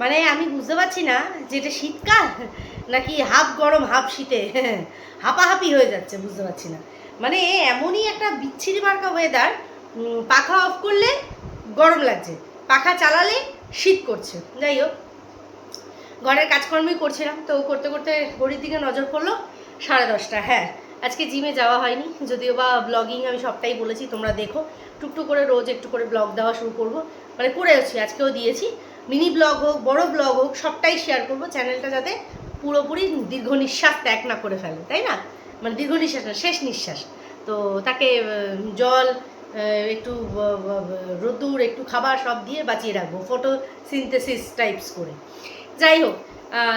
মানে আমি বুঝতে পারছি না যে এটা শীতকাল নাকি হাফ গরম, হাফ শীতে। হাঁপাহাপি হয়ে যাচ্ছে, বুঝতে পারছি না। মানে এমনই একটা বিচ্ছিরি মার্কা ওয়েদার পাখা অফ করলে গরম লাগছে, পাখা চালালে শীত করছে। যাই হোক, ঘরের কাজকর্মই করছিলাম, তো করতে করতে ঘড়ির দিকে নজর পড়ল সাড়ে দশটা। হ্যাঁ আজকে জিমে যাওয়া হয়নি, যদিও বা ব্লগিং আমি সবটাই বলেছি, তোমরা দেখো। টুকটু করে রোজ একটু করে ব্লগ দেওয়া শুরু করব। মানে করেওছি আজকেও দিয়েছি। মিনি ব্লগ হোক, বড় ব্লগ হোক, সবটাই শেয়ার করব। চ্যানেলটা যাতে পুরোপুরি দীর্ঘ নিঃশ্বাস ত্যাগ না করে ফেলে, তাই না? মানে দীর্ঘ নিঃশ্বাস না, শেষ নিঃশ্বাস। তো তাকে জল একটু রোদ্দুর, একটু খাবার সব দিয়ে বাঁচিয়ে রাখব ফটো সিনথেসিস টাইপস করে। যাই হোক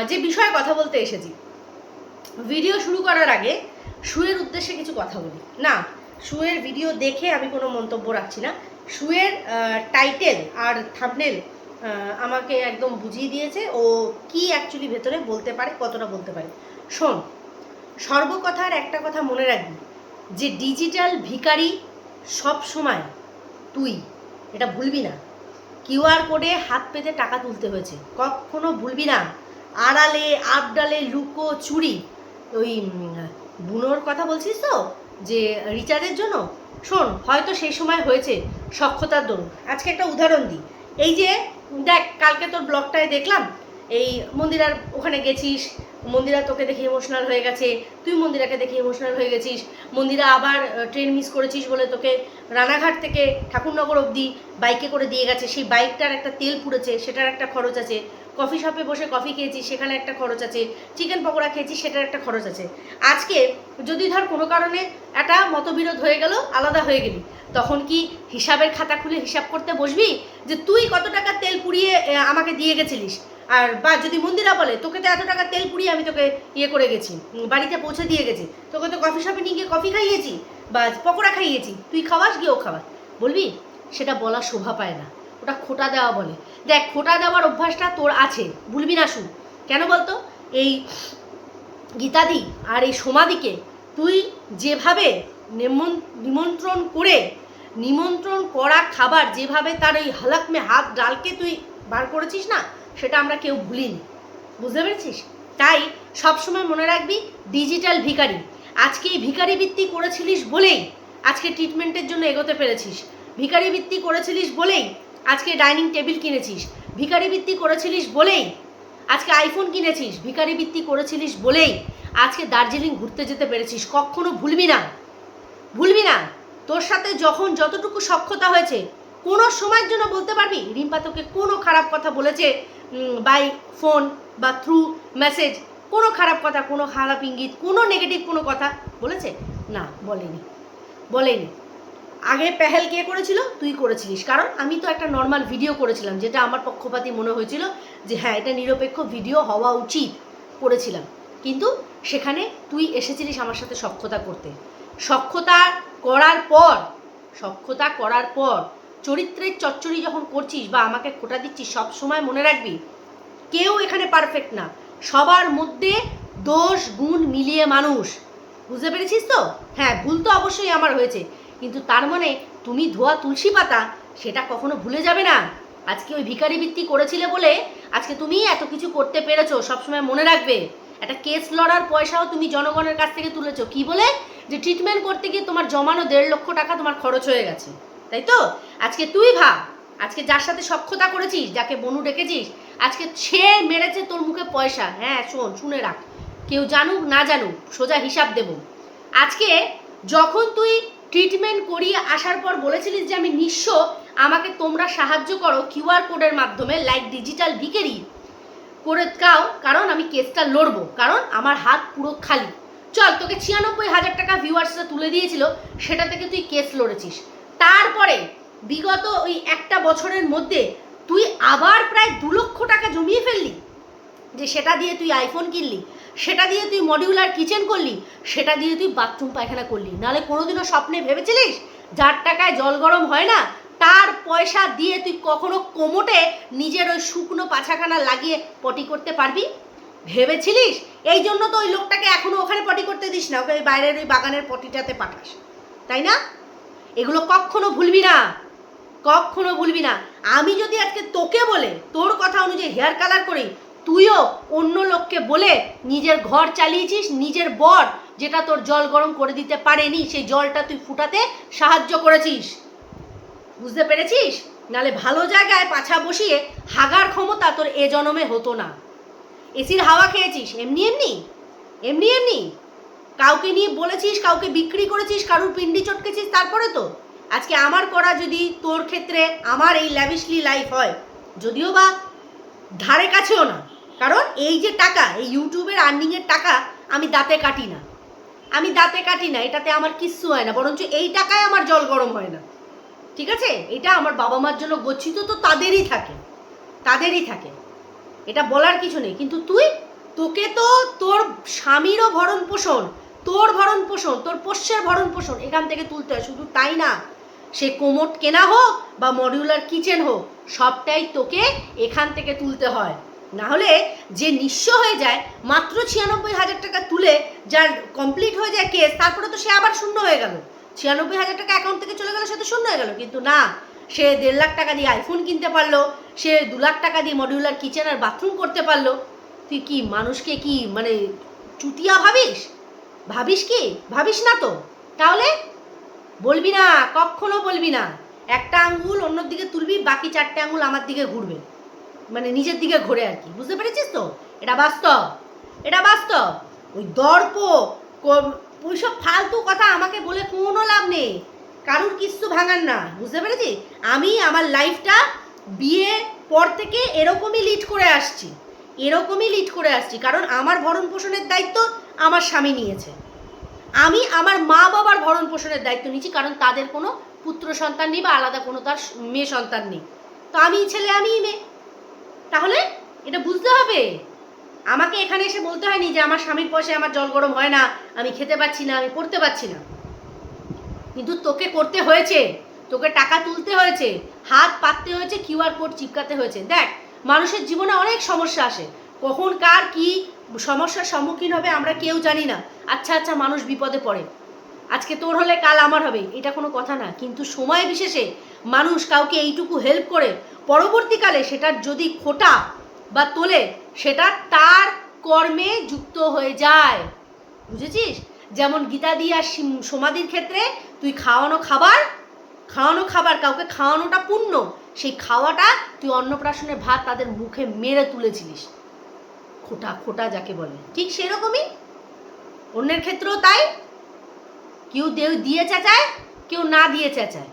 যে বিষয়ে কথা বলতে এসেছি ভিডিও শুরু করার আগে শুয়ের উদ্দেশ্যে কিছু কথা বলি। না, শুয়ের ভিডিও দেখে আমি কোনো মন্তব্য রাখছি না। শুয়ের টাইটেল আর থামনেল আমাকে একদম বুঝিয়ে দিয়েছে। ও কি অ্যাকচুয়ালি ভেতরে বলতে পারে, কতটা বলতে পারে। শোন, সর্বকথার একটা কথা মনে রাখবি, যে ডিজিটাল ভিকারি সব সময় তুই, এটা ভুলবি না। কিউআর কোডে হাত পেতে টাকা তুলতে হয়েছে। কখনো ভুলবি না। আড়ালে, আবডালে, লুকো, চুরি, ওই বুনোর কথা বলছিস তো? যে রিচার্জের জন্য? শোন, হয়তো সেই সময় হয়েছে। সক্ষতার দরুন আজকে একটা উদাহরণ দিই। এই যে, দেখ, কালকে তোর ব্লগটায় দেখলাম, এই মন্দিরার ওখানে গেছিস, মন্দিরা তোকে দেখে ইমোশনাল হয়ে গেছে, তুই মন্দিরাকে দেখে ইমোশনাল হয়ে গেছিস, মন্দিরা আবার ট্রেন মিস করেছিস বলে তোকে রানাঘাট থেকে ঠাকুরনগর অবধি বাইকে করে দিয়ে গেছে, সেই বাইকটার একটা তেল পুড়েছে, সেটার একটা খরচ আছে। কফি শপে বসে কফি খেয়েছি, সেখানে একটা খরচ আছে, চিকেন পকোড়া খেয়েছি, সেটার একটা খরচ আছে। আজকে যদি ধর কোনো কারণে একটা মতবিরোধ হয়ে গেল, আলাদা হয়ে গেলি, তখন কি হিসাবের খাতা খুলে হিসাব করতে বসবি যে তুই কত টাকা তেল পুড়িয়ে আমাকে দিয়ে গেছিলিস? আর, বা যদি মন্দিরা বলে, তোকে তো এত টাকা তেল পুড়িয়ে আমি তোকে ইয়ে করে গেছি বাড়িতে পৌঁছে দিয়ে গেছি, তোকে তো কফি শপে নিয়ে গিয়ে কফি খাইয়েছি, বা পকোড়া খাইয়েছি, তুই খাওয়াস গিয়েও খাওয়াস? বলবি, সেটা বলা শোভা পায় না, ওটা খোটা দেওয়া বলে। দেখ, খোটা দেওয়ার অভ্যাসটা তোর আছে, ভুলবি না শু কেন বলতো? এই গীতাদি আর এই সমাধিকে তুই যেভাবে নিমন্ত্রণ করে, নিমন্ত্রণ করা খাবার যেভাবে তার ওই হালাকমে হাত ডালকে তুই বার করেছিস না, সেটা আমরা কেউ ভুলিনি। বুঝতে পেরেছিস? তাই সবসময় মনে রাখবি ডিজিটাল ভিখারি। আজকে এই ভিখারি বৃত্তি করেছিলিস বলেই, আজকে ট্রিটমেন্টের জন্য এগোতে পেরেছিস। ভিখারি বৃত্তি করেছিলিস বলেই আজকে ডাইনিং টেবিল কিনেছিস, ভিখারি বৃত্তি করেছিলিস বলেই। আজকে আইফোন কিনেছিস, ভিখারি বৃত্তি করেছিলিস বলেই। আজকে দার্জিলিং ঘুরতে যেতে পেরেছিস, কখনো ভুলবি না। ভুলবি না। তোর সাথে যখন যতটুকু সক্ষতা হয়েছে, কোনো সময়ের জন্য বলতে পারবি? রিম্পা তোকে কোনো খারাপ কথা বলেছে বাই ফোন বা থ্রু মেসেজ কোনো খারাপ কথা, কোনো খারাপ ইঙ্গিত, কোনো নেগেটিভ কোনো কথা বলেছে? না, বলেনি। বলেনি। আগে পেহেল কে করেছিল? তুই করেছিলিস। কারণ আমি তো একটা নর্মাল ভিডিও করেছিলাম, যেটা আমার পক্ষপাতী মনে হয়েছিল যে হ্যাঁ এটা নিরপেক্ষ ভিডিও হওয়া উচিত, করেছিলাম। কিন্তু সেখানে তুই এসেছিলিস আমার সাথে সক্ষতা করতে। সক্ষতা করার পর সক্ষতা করার পর, চরিত্রের চচ্চড়ি যখন করছিস বা আমাকে খোটা দিচ্ছিস, সব সময় মনে রাখবি, কেউ এখানে পারফেক্ট না। সবার মধ্যে দোষ গুণ মিলিয়ে মানুষ। বুঝতে পেরেছিস তো? হ্যাঁ ভুল তো অবশ্যই আমার হয়েছে। কিন্তু তার মানে তুমি ধোয়া তুলসী পাতা সেটা কখনো ভুলে যাবে না। আজকে ওই ভিখারি বৃত্তি করেছিলে বলে আজকে তুমি এত কিছু করতে পেরেছ, সবসময় মনে রাখবে। একটা কেস লড়ার পয়সাও তুমি জনগণের কাছ থেকে তুলেছো। কি বলে? যে ট্রিটমেন্ট করতে গিয়ে তোমার জমানো দেড় লক্ষ টাকা তোমার খরচ হয়ে গেছে। তাই তো? আজকে তুই ভাব আজকে যার সাথে সক্ষতা করেছিস, যাকে বনু ডেকেছিস, আজকে সে মেরেছে তোর মুখে পয়সা। হ্যাঁ শোন, শুনে রাখ। কেউ জানুক, না জানুক, সোজা হিসাব দেব। আজকে যখন তুই ট্রিটমেন্ট করিয়ে আসার পর বলেছিলিস যে আমি নিঃস্ব, আমাকে তোমরা সাহায্য করো কিউআর কোডের মাধ্যমে লাইক ডিজিটাল ভিকেরি করে কাও কারণ আমি কেসটা লড়বো, কারণ আমার হাত পুরো খালি। চল, তোকে ছিয়ানব্বই হাজার টাকা ভিউয়ার্সরা তুলে দিয়েছিল, সেটা থেকে তুই কেস লড়েছিস। তারপরে, বিগত ওই একটা বছরের মধ্যে, তুই আবার প্রায় দু লক্ষ টাকা জমিয়ে ফেললি, যে সেটা দিয়ে তুই আইফোন কিনলি। সেটা দিয়ে তুই মডিউলার কিচেন করলি, সেটা দিয়ে তুই বাথরুম পায়খানা করলি। নাহলে কোনোদিনও স্বপ্নে ভেবেছিলিস, যার টাকায় জল গরম হয় না, তার পয়সা দিয়ে তুই কখনো কোমোটে নিজের ওই শুকনো পাছাখানা লাগিয়ে পটি করতে পারবি? ভেবেছিলিস? এই জন্য তো ওই লোকটাকে এখনও ওখানে পটি করতে দিস না, ওকে বাইরের ওই বাগানের পটিটাতে পাঠাস। তাই না? এগুলো কখনো ভুলবি না। কখনো ভুলবি না। আমি যদি আজকে তোকে বলে, তোর কথা অনুযায়ী হেয়ার কালার করি তুইও অন্য লোককে বলে নিজের ঘর চালিয়েছিস, নিজের বর, যেটা তোর জল গরম করে দিতে পারেনি, সেই জলটা তুই ফুটাতে সাহায্য করেছিস। বুঝতে পেরেছিস? নালে ভালো জায়গায় পাছা বসিয়ে হাগার ক্ষমতা তোর এ জনমে হতো না। এসির হাওয়া খেয়েছিস, এমনি এমনি? এমনি এমনি? কাউকে নিয়ে বলেছিস, কাউকে বিক্রি করেছিস, কারুর পিন্ডি চটকেছিস তারপরে তো? আজকে আমার করা যদি তোর ক্ষেত্রে আমার এই ল্যাভিশলি লাইফ হয়, যদিও বা ধারে কাছেও না। কারণ এই যে টাকা, এই ইউটিউবের আর্নিংয়ের টাকা আমি দাঁতে কাটি না। আমি দাঁতে কাটি না, এটাতে আমার কিচ্ছু হয় না, বরঞ্চ এই টাকায় আমার জল গরম হয় না। ঠিক আছে? এটা আমার বাবা মার জন্য গচ্ছিত তো তাদেরই থাকে তাদেরই থাকে। এটা বলার কিছু নেই। কিন্তু তুই, তোকে তো তোর স্বামীরও ভরণ পোষণ, তোর ভরণ পোষণ, তোর পোষ্যের ভরণ পোষণ এখান থেকে তুলতে হয়। শুধু তাই না, সে কোমোট কেনা হোক বা মডিউলার কিচেন হোক, সবটাই তোকে এখান থেকে তুলতে হয়। না হলে যে নিঃস্ব হয়ে যায়, মাত্র ছিয়ানব্বই হাজার টাকা তুলে যার কমপ্লিট হয়ে যায় কেস তারপরে তো সে আবার শূন্য হয়ে গেল। ছিয়ানব্বই হাজার টাকা অ্যাকাউন্ট থেকে চলে গেল, সে তো শূন্য হয়ে গেল। কিন্তু না, সে দেড় লাখ টাকা দিয়ে আইফোন কিনতে পারল, সে দু লাখ টাকা দিয়ে মডিউলার কিচেন আর বাথরুম করতে পারল। তুই কি মানুষকে কি মানে চুতিয়া ভাবিস? ভাবিস কি? ভাবিস না তো। তাহলে বলবি না, কখনো বলবি না। একটা আঙ্গুল অন্যর দিকে তুলবি, বাকি চারটে আঙ্গুল আমার দিকে ঘুরবে। মানে নিজের দিকে ঘুরে আর কি। বুঝতে পেরেছিস তো? এটা বাস্তব। এটা বাস্তব। ওই দর্প কো- ওইসব ফালতু কথা আমাকে বলে কোনো লাভ নেই। কারুর কিচ্ছু ভাঙার না। বুঝতে পেরেছি? আমি আমার লাইফটা বিয়ে পর থেকে এরকমই লিড করে আসছি। এরকমই লিড করে আসছি। কারণ আমার ভরণ পোষণের দায়িত্ব আমার স্বামী নিয়েছে। আমি আমার মা বাবার ভরণ পোষণের দায়িত্ব নিচ্ছি কারণ তাদের কোনো পুত্র সন্তান নেই বা আলাদা কোনো তার মেয়ে সন্তান নেই। তো আমি ছেলে, আমিই মেয়ে। তাহলে এটা বুঝতে হবে। আমাকে এখানে এসে বলতে হয়নি যে আমার স্বামীর পয়সায় আমার জল গরম হয় না, আমি খেতে পাচ্ছি না, আমি পড়তে পারছি না। কিন্তু তোকে করতে হয়েছে, তোকে টাকা তুলতে হয়েছে, হাত পাততে হয়েছে কিউআর কোড চিপকাতে হয়েছে। দেখ, মানুষের জীবনে অনেক সমস্যা আসে। কখন কার কি সমস্যার সম্মুখীন হবে আমরা কেউ জানি না। আচ্ছা আচ্ছা মানুষ বিপদে পড়ে। আজকে তোর হলে কাল আমার হবে, এটা কোনো কথা না। কিন্তু সময় বিশেষে মানুষ কাউকে এইটুকু হেল্প করে পরবর্তীকালে সেটার যদি খোটা বা তোলে, সেটা তার কর্মে যুক্ত হয়ে যায়। বুঝেছিস? যেমন গীতা দিয়া সিম- সমাধির ক্ষেত্রে, তুই খাওয়ানো খাবার খাওয়ানো খাবার, কাউকে খাওয়ানোটা পুণ্য, সেই খাওয়াটা তুই অন্নপ্রাশনে ভাত তাদের মুখে মেরে তুলেছিলিস। খোটা খোটা যাকে বলে। ঠিক সেরকমই অন্যের ক্ষেত্রেও তাই। কেউ দে- দিয়ে চেঁচায়, কেউ না দিয়ে চেঁচায়।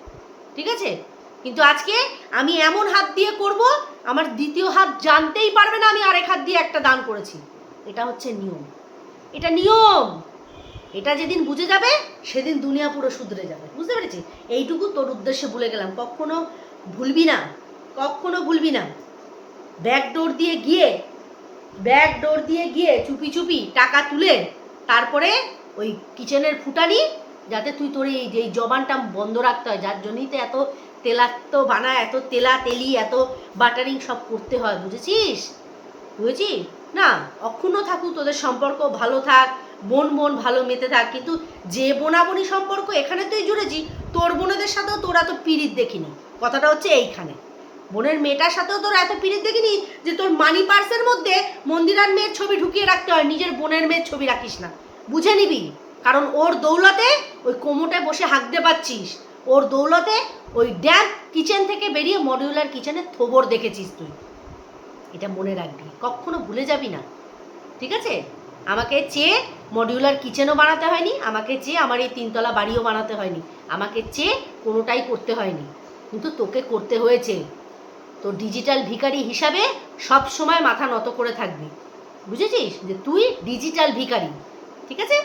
ঠিক আছে? কিন্তু আজকে আমি এমন হাত দিয়ে করব, আমার দ্বিতীয় হাত জানতেই পারবে না আমি আরেক হাত দিয়ে একটা দান করেছি। এটা হচ্ছে নিয়ম। এটা নিয়ম। এটা যেদিন বুঝে যাবে, সেদিন দুনিয়া পুরো শুধরে যাবে। বুঝতে পেরেছি? এইটুকু তোর উদ্দেশ্যে ভুলে গেলাম। কখনো ভুলবি না। কখনো ভুলবি না। ব্যাক ডোর দিয়ে গিয়ে ব্যাক ডোর দিয়ে গিয়ে চুপি চুপি টাকা তুলে, তারপরে ওই কিচেনের ফুটানি, যাতে তুই তোর এই যে জবানটা বন্ধ রাখতে হয়, যার জন্যই তো এত তেলাক্ত বানা, এত তেলা, তেলি, এত বাটারিং সব করতে হয়, বুঝেছিস? বুঝেছিস না, অক্ষুণ্ণ থাকুক, তোদের সম্পর্ক ভালো থাক, বোন বোন ভালো মেতে থাক, কিন্তু যে বোনাবনি সম্পর্ক এখানে তুই জুড়েছি, তোর বোনেদের সাথেও তোরা তো পিরিত দেখিনি। কথাটা হচ্ছে এইখানে। বোনের মেয়েটার সাথেও তোর এত পিরিত দেখিনি যে তোর মানি পার্সের মধ্যে মন্দিরার মেয়ের ছবি ঢুকিয়ে রাখতে হয়, নিজের বোনের মেয়ের ছবি রাখিস না। বুঝে নিবি? কারণ ওর দৌলতে ওই কোমোটে বসে হাঁকতে পাচ্ছিস ওর দৌলতে ওই ড্যাম কিচেন থেকে বেরিয়ে মডিউলার কিচেনে থোবর দেখেছিস তুই। এটা মনে রাখবি, কখনো ভুলে যাবি না। ঠিক আছে? আমাকে চেয়ে মডিউলার কিচেনও বানাতে হয়নি, আমাকে চেয়ে আমার এই তিনতলা বাড়িও বানাতে হয়নি, আমাকে চেয়ে কোনোটাই করতে হয়নি। কিন্তু তোকে করতে হয়েছে। তো ডিজিটাল ভিখারি হিসাবে সব সময় মাথা নত করে থাকবি। বুঝেছিস? যে তুই ডিজিটাল ভিখারি। ঠিক আছে?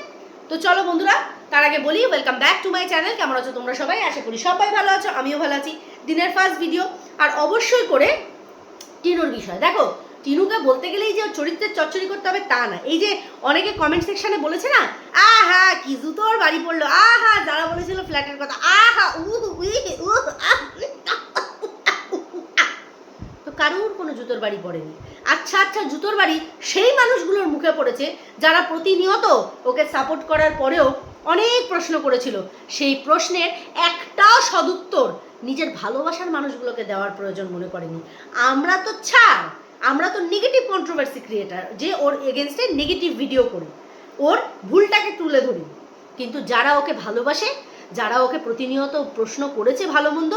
তো চলো বন্ধুরা তার আগে বলি welcome back to my channel কেমন আছো তোমরা সবাই আশা করি সবাই ভালো আছো আমিও ভালো আছি দিনের ফার্স্ট ভিডিও আর অবশ্যই করে টিনুর বিষয় দেখো টিনুকে বলতে গেলেই যে চরিত্রের চচ্চড়ি করতে হবে তা না এই যে অনেকে কমেন্ট সেকশনে বলেছে না আহা কি জুতোর বাড়ি পড়ল আহা যারা বলেছিল ফ্ল্যাটের কথা আহা উহ উহ তো কারুর কোনো জুতোর বাড়ি পড়েনি আচ্ছা আচ্ছা জুতোর বাড়ি সেই মানুষগুলোর মুখে পড়েছে যারা প্রতিনিয়ত ওকে সাপোর্ট করার পরেও অনেক প্রশ্ন করেছিল। সেই প্রশ্নের একটাও সদুত্তর নিজের ভালোবাসার মানুষগুলোকে দেওয়ার প্রয়োজন মনে করেনি। আমরা তো ছাড়, আমরা তো নেগেটিভ কন্ট্রোভার্সি ক্রিয়েটার যে ওর এগেনস্টে নেগেটিভ ভিডিও করি, ওর ভুলটাকে তুলে ধরি। কিন্তু যারা ওকে ভালোবাসে, যারা ওকে প্রতিনিয়ত প্রশ্ন করেছে ভালো মন্দ,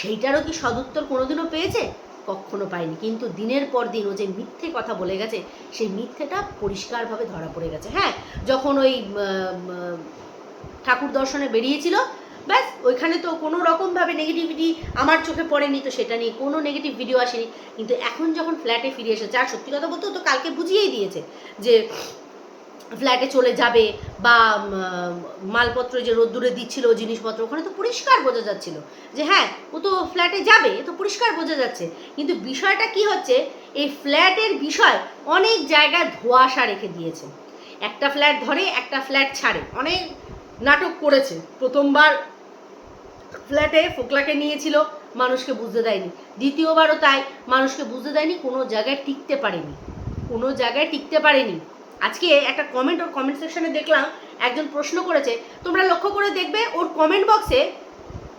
সেইটারও কি সদুত্তর কোনোদিনও পেয়েছে? কখনো পায়নি। কিন্তু দিনের পর দিন ও যে মিথ্যে কথা বলে গেছে, সেই মিথ্যেটা পরিষ্কারভাবে ধরা পড়ে গেছে। হ্যাঁ যখন ওই ঠাকুর দর্শনে বেরিয়েছিল। ব্যাস, ওইখানে তো কোনো রকমভাবে নেগেটিভিটি আমার চোখে পড়েনি, তো সেটা নিয়ে কোনো নেগেটিভ ভিডিও আসেনি। কিন্তু এখন যখন ফ্ল্যাটে ফিরে এসেছে, আর সত্যি কথা বলতে তো কালকে বুঝিয়েই দিয়েছে যে ফ্ল্যাটে চলে যাবে বা মালপত্র যে রোদ্দুরে দিচ্ছিল, জিনিসপত্র, ওখানে তো পরিষ্কার বোঝা যাচ্ছিল যে হ্যাঁ ও তো ফ্ল্যাটে যাবে, এ তো পরিষ্কার বোঝা যাচ্ছে। কিন্তু বিষয়টা কি হচ্ছে, এই ফ্ল্যাটের বিষয় অনেক জায়গায় ধোঁয়াশা রেখে দিয়েছে। একটা ফ্ল্যাট ধরে, একটা ফ্ল্যাট ছাড়ে। অনেক নাটক করেছে। প্রথমবার ফ্ল্যাটে ফোকলাকে নিয়েছিল, মানুষকে বুঝতে দেয়নি। দ্বিতীয়বারও তাই, মানুষকে বুঝতে দেয়নি, কোনো জায়গায় টিকতে পারেনি। কোনো জায়গায় টিকতে পারেনি। আজকে একটা কমেন্ট ওর কমেন্ট সেকশনে দেখলাম, একজন প্রশ্ন করেছে, তোমরা লক্ষ্য করে দেখবে, ওর কমেন্ট বক্সে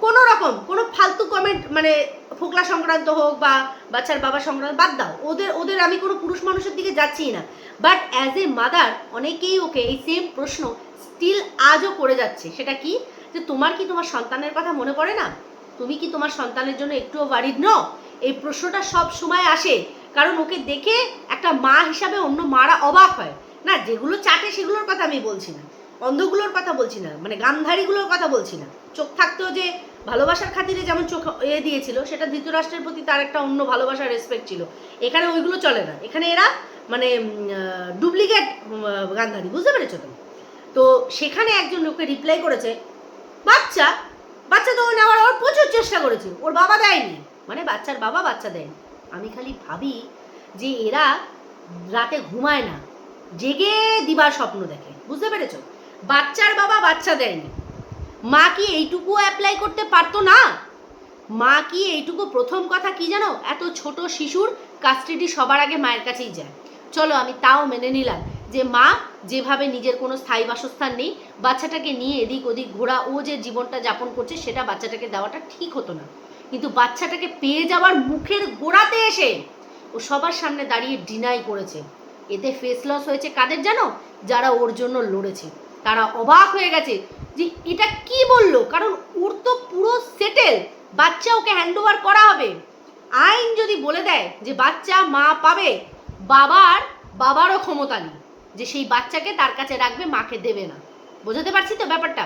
কোনো রকম, কোনো ফালতু কমেন্ট মানে ফোকলা সংক্রান্ত হোক বা বাচ্চার বাবা সংক্রান্ত, বাদ দাও। ওদের ওদের আমি কোনো পুরুষ মানুষের দিকে যাচ্ছি না। বাট অ্যাজ এ মাদার অনেকেই ওকে এই সেম প্রশ্ন স্টিল আজও করে যাচ্ছে। সেটা কি? যে তোমার কি তোমার সন্তানের কথা মনে পড়ে না? তুমি কি তোমার সন্তানের জন্য একটুও বাড়ির ন এই প্রশ্নটা সব সময় আসে। কারণ ওকে দেখে একটা মা হিসাবে অন্য মারা অবাক হয়। না, যেগুলো চাটে সেগুলোর কথা আমি বলছি না। অন্ধগুলোর কথা বলছি না মানে গান্ধারীগুলোর কথা বলছি না। চোখ থাকতেও যে ভালোবাসার খাতিরে যেমন চোখ এ দিয়েছিল, সেটা ধৃতরাষ্ট্রের প্রতি তার একটা অন্য ভালোবাসার রেসপেক্ট ছিল। এখানে ওইগুলো চলে না। এখানে এরা মানে ডুপ্লিকেট গান্ধারী। বুঝতে পেরেছ তো তো সেখানে একজন লোককে রিপ্লাই করেছে, বাচ্চা বাচ্চা তো নেওয়ার ওর প্রচুর চেষ্টা করেছে। ওর বাবা দেয়নি। মানে বাচ্চার বাবা বাচ্চা দেয়নি। আমি খালি ভাবি যে এরা রাতে ঘুমায় না, জেগে দিবার স্বপ্ন দেখে। বুঝতে পেরেছ? বাচ্চার বাবা বাচ্চা দেয়নি। মা কি এইটুকু অ্যাপ্লাই করতে পারতো না? মা কি এইটুকু প্রথম কথা কি জানো? এত ছোট শিশুর কাস্টাডি সবার আগে মায়ের কাছেই যায়। চলো আমি তাও মেনে নিলাম যে মা যেভাবে নিজের কোনো স্থায়ী বাসস্থান নেই, বাচ্চাটাকে নিয়ে এদিক ওদিক ঘোরা, ও যে জীবনটা যাপন করছে সেটা বাচ্চাটাকে দেওয়াটা ঠিক হতো না। কিন্তু বাচ্চাটাকে পেয়ে যাওয়ার মুখের গোড়াতে এসে ও সবার সামনে দাঁড়িয়ে ডিনাই করেছে। এতে ফেস লস হয়েছে কাদের জানো? যারা ওর জন্য লড়েছে। তারা অবাক হয়ে গেছে যে এটা কি বলল? কারণ ওর তো পুরো সেটেল বাচ্চা ওকে হ্যান্ড ওভার করা হবে। আইন যদি বলে দেয় যে বাচ্চা মা পাবে, বাবার, বাবারও ক্ষমতা নেই। যে সেই বাচ্চাকে তার কাছে রাখবে, মাকে দেবে না। বোঝাতে পারছি তো ব্যাপারটা?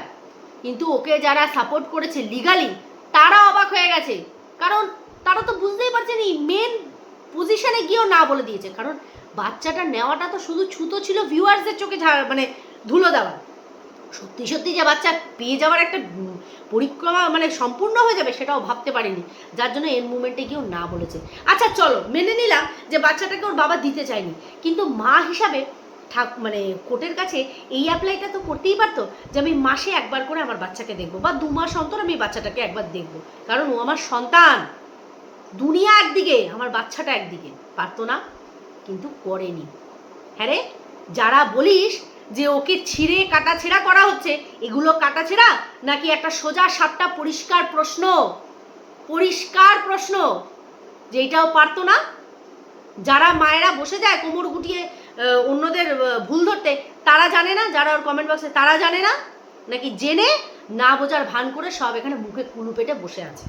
কিন্তু ওকে যারা সাপোর্ট করেছে লিগালি তারা অবাক হয়ে গেছে। কারণ তারা তো বুঝতেই পারছে নি মেন পজিশনে গিয়েও না বলে দিয়েছে। কারণ বাচ্চাটা নেওয়াটা তো শুধু ছুতো ছিল ভিউয়ার্সদের চোখে মানে ধুলো দেওয়া সত্যি সত্যি যে বাচ্চা পেয়ে যাওয়ার একটা পরিক্রমা মানে সম্পূর্ণ হয়ে যাবে সেটাও ভাবতে পারিনি। যার জন্য এর মুমেন্টে গিয়েও না বলেছে। আচ্ছা চলো, মেনে নিলাম যে বাচ্চাটাকে ওর বাবা দিতে চায়নি। কিন্তু মা হিসাবে ঠাক মানে কোর্টের কাছে এই অ্যাপ্লাইটা তো করতেই পারতো যে আমি মাসে একবার করে আমার বাচ্চাকে দেখব বা দু মাস অন্তর আমি বাচ্চাটাকে একবার দেখব। কারণ ও আমার সন্তান। দুনিয়া একদিকে, আমার বাচ্চাটা একদিকে। পারতো না, কিন্তু করেনি। হ্যাঁ রে, যারা বলিস যে ওকে ছিঁড়ে কাটাছেড়া করা হচ্ছে, এগুলো কাটাছেড়া নাকি একটা সোজা সাপটা পরিষ্কার প্রশ্ন? পরিষ্কার প্রশ্ন। যে এটাও পারতো না। যারা মায়েরা বসে যায় কোমর গুটিয়ে অন্যদের ভুল ধরতে, তারা জানে না, যারা ওর কমেন্ট বক্সে তারা জানে না। নাকি জেনে না বোঝার ভান করে সব এখানে মুখে কুলু পেটে বসে আছে।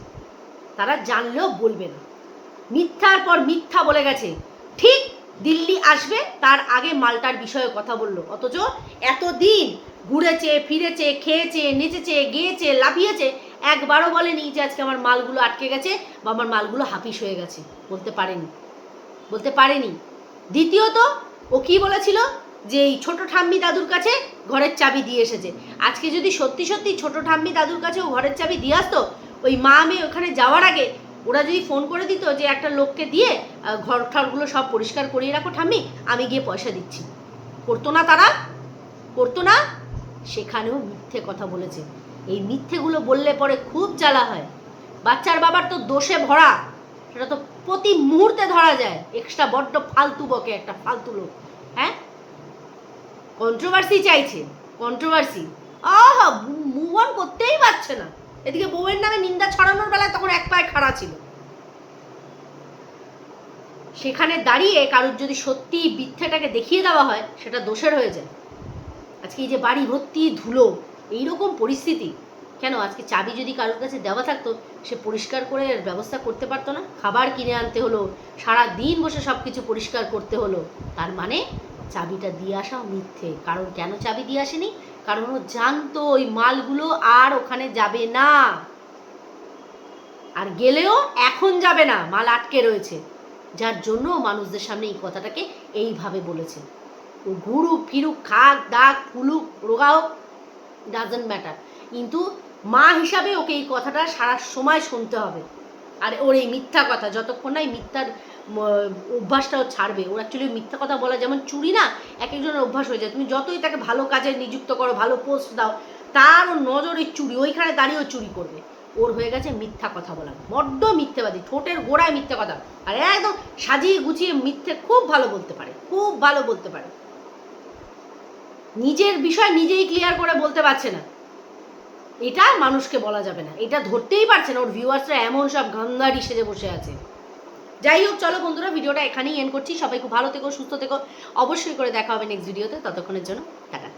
তারা জানলেও বলবে না। মিথ্যার পর মিথ্যা বলে গেছে। ঠিক দিল্লি আসবে, তার আগে মালটার বিষয়ে কথা বলল। অথচ এতদিন ঘুরেছে, ফিরেছে, খেয়েছে, নেচেছে, গেয়েছে, লাফিয়েছে, একবারও বলেনি যে আজকে আমার মালগুলো আটকে গেছে বা আমার মালগুলো হাফিস হয়ে গেছে। বলতে পারেনি। বলতে পারেনি। দ্বিতীয়ত, ও কি বলেছিল? যে এই ছোটো ঠাম্মি দাদুর কাছে ঘরের চাবি দিয়ে এসেছে। আজকে যদি সত্যি সত্যি ছোটো ঠাম্মি দাদুর কাছে ও ঘরের চাবি দিয়ে আসতো, ওই মা মেয়ে ওখানে যাওয়ার আগে ওরা যদি ফোন করে দিত যে একটা লোককে দিয়ে ঘর ঠরগুলো সব পরিষ্কার করিয়ে রাখো ঠাম্মি, আমি গিয়ে পয়সা দিচ্ছি। করতো না তারা, করতো না। সেখানেও মিথ্যে কথা বলেছে। এই মিথ্যেগুলো বললে পরে খুব জ্বালা হয়। বাচ্চার বাবার তো দোষে ভরা। সেটা তো প্রতি মুহূর্তে ধরা যায়। এক্সট্রা বড্ড ফালতু বকে একটা ফালতু লোক। হ্যাঁ? কন্ট্রোভার্সি চাইছে। কন্ট্রোভার্সি আহা মুভ অন করতেই পারছে না। এদিকে বউয়ের নামে নিন্দা ছড়ানোর বেলায় তখন এক পায়ে খাড়া ছিল। সেখানে দাঁড়িয়ে কারোর যদি সত্যি মিথ্যেটাকে দেখিয়ে দেওয়া হয়, সেটা দোষের হয়ে যায়। আজকে এই যে বাড়ি ভর্তি, ধুলো, এইরকম পরিস্থিতি, কেন আজকে চাবি যদি কারোর কাছে দেওয়া থাকতো, সে পরিষ্কার করে ব্যবস্থা করতে পারতো না? খাবার কিনে আনতে হলো সারা দিন বসে সব কিছু পরিষ্কার করতে হলো। তার মানে চাবিটা দিয়ে আসাও মিথ্যে, কারণ কেন চাবি দিয়ে আসেনি? কারণ ও জানতো ওই মালগুলো আর ওখানে যাবে না। আর গেলেও এখন যাবে না, মাল আটকে রয়েছে। যার জন্য মানুষদের সামনে এই কথাটাকে এইভাবে বলেছে। ও ঘুরুক ফিরুক, খাক দাগ ফুলুক রোগা হোক ডাজেন্ট ম্যাটার কিন্তু মা হিসাবে ওকে এই কথাটা সারা সময় শুনতে হবে। আর ওর এই মিথ্যা কথা যতক্ষণ না এই মিথ্যার ম, অভ্যাসটা ছাড়বে ওর অ্যাকচুয়ালি মিথ্যা কথা বলা যেমন চুরি না এক একজনের অভ্যাস হয়ে যায়। তুমি যতই তাকে ভালো কাজে নিযুক্ত করো ভালো পোস্ট দাও তার নজরে চুরি ওইখানে দাঁড়িয়েও চুরি করবে। ওর হয়ে গেছে মিথ্যা কথা বলা বড্ড মিথ্যেবাদী ঠোঁটের গোড়ায় মিথ্যা কথা আর একদম সাজিয়ে গুছিয়ে মিথ্যে খুব ভালো বলতে পারে খুব ভালো বলতে পারে। নিজের বিষয় নিজেই ক্লিয়ার করে বলতে পারছে না। এটা মানুষকে বলা যাবে না। এটা ধরতেই পারছে না। ওর ভিউয়ার্সরা এমন সব গান্ধারি সেজে বসে আছে। যাই হোক, চলো বন্ধুরা ভিডিওটা এখানেই এন্ড করছি। সবাই খুব ভালো থেকো, সুস্থ থেকো। অবশ্যই করে দেখা হবে নেক্সট ভিডিওতে ততক্ষণের জন্য, টাটা।